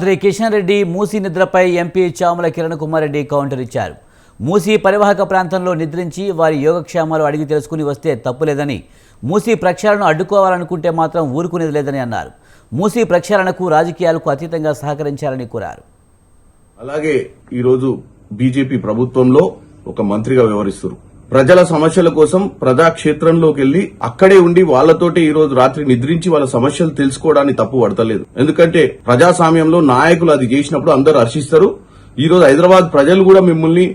మంత్రి కిషన్ రెడ్డి మూసీ నిద్రపై MP Chamala Kiran Kumar Reddy counter ఇచ్చారు. మూసీ పరివాహక ప్రాంతంలో నిద్రించి వారి యోగక్షేమాలు అడిగి తెలుసుకుని వస్తే తప్పులేదని మూసీ ప్రక్షాళన అడ్డుకోవాలనుకుంటే మాత్రం ఊరుకునేది లేదని అన్నారు. మూసీ ప్రక్షాళనకు రాజకీయాలకు అతీతంగా సహకరించాలని కోరారు. అలాగే ఈరోజు బీజేపీ ప్రభుత్వంలో ఒక మంత్రిగా వ్యవహరిస్తారు ప్రజల సమస్యల కోసం ప్రజాక్షేత్రంలోకి వెళ్ళి అక్కడే ఉండి వాళ్ళతోటి ఈ రోజు రాత్రి నిద్రించి వాళ్ళ సమస్యలు తెలుసుకోవడానికి తప్పు పడతలేదు. ఎందుకంటే ప్రజాస్వామ్యంలో నాయకులు అది చేసినప్పుడు అందరూ హర్షిస్తారు. ఈ రోజు హైదరాబాద్ ప్రజలు కూడా మిమ్మల్ని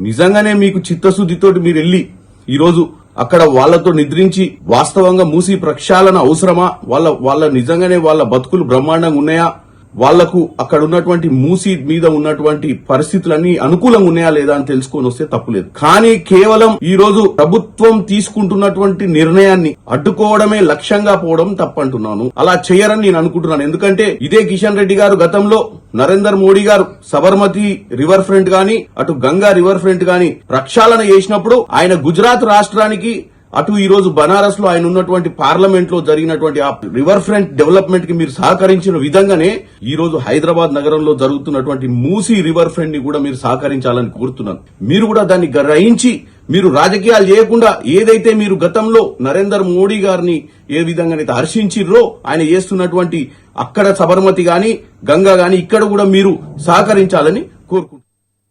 నిజంగానే మీకు చిత్తశుద్దితోటి మీరు వెళ్ళి ఈ రోజు అక్కడ వాళ్ళతో నిద్రించి వాస్తవంగా మూసి ప్రక్షాళన అవసరమా? వాళ్ళ వాళ్ళ నిజంగానే వాళ్ళ బతుకులు బ్రహ్మాండంగా ఉన్నాయా? వాళ్ళకు అక్కడ ఉన్నటువంటి మూసి మీద ఉన్నటువంటి పరిస్థితులన్నీ అనుకూలంగా ఉన్నాయా లేదా అని తెలుసుకొని వస్తే తప్పులేదు కానీ కేవలం ఈ రోజు ప్రభుత్వం తీసుకుంటున్నటువంటి నిర్ణయాన్ని అడ్డుకోవడమే లక్ష్యంగా పోవడం తప్పంటున్నాను. అలా చేయరని నేను అనుకుంటున్నాను. ఎందుకంటే ఇదే కిషన్ రెడ్డి గారు గతంలో నరేందర్ మోడీ గారు సబర్మతి రివర్ ఫ్రంట్ గాని అటు గంగా రివర్ ఫ్రంట్ గాని ప్రక్షాళన చేసినప్పుడు ఆయన గుజరాత్ రాష్ట్రానికి అటు ఈ రోజు బనారస్లో ఆయన ఉన్నటువంటి పార్లమెంట్లో జరిగినటువంటి ఆ రివర్ ఫ్రంట్ డెవలప్మెంట్కి మీరు సహకరించిన విధంగానే ఈ రోజు హైదరాబాద్ నగరంలో జరుగుతున్నటువంటి మూసీ రివర్ ఫ్రంట్ని కూడా మీరు సహకరించాలని కోరుతున్నాను. మీరు కూడా దాన్ని గ్రహించి మీరు రాజకీయాలు చేయకుండా ఏదైతే మీరు గతంలో నరేందర్ మోడీ గారిని ఏ విధంగానైతే హర్షించిర్రో ఆయన చేస్తున్నటువంటి అక్కడ సబర్మతి గాని గంగా గాని ఇక్కడ కూడా మీరు సహకరించాలని కోరుకుంటున్నారు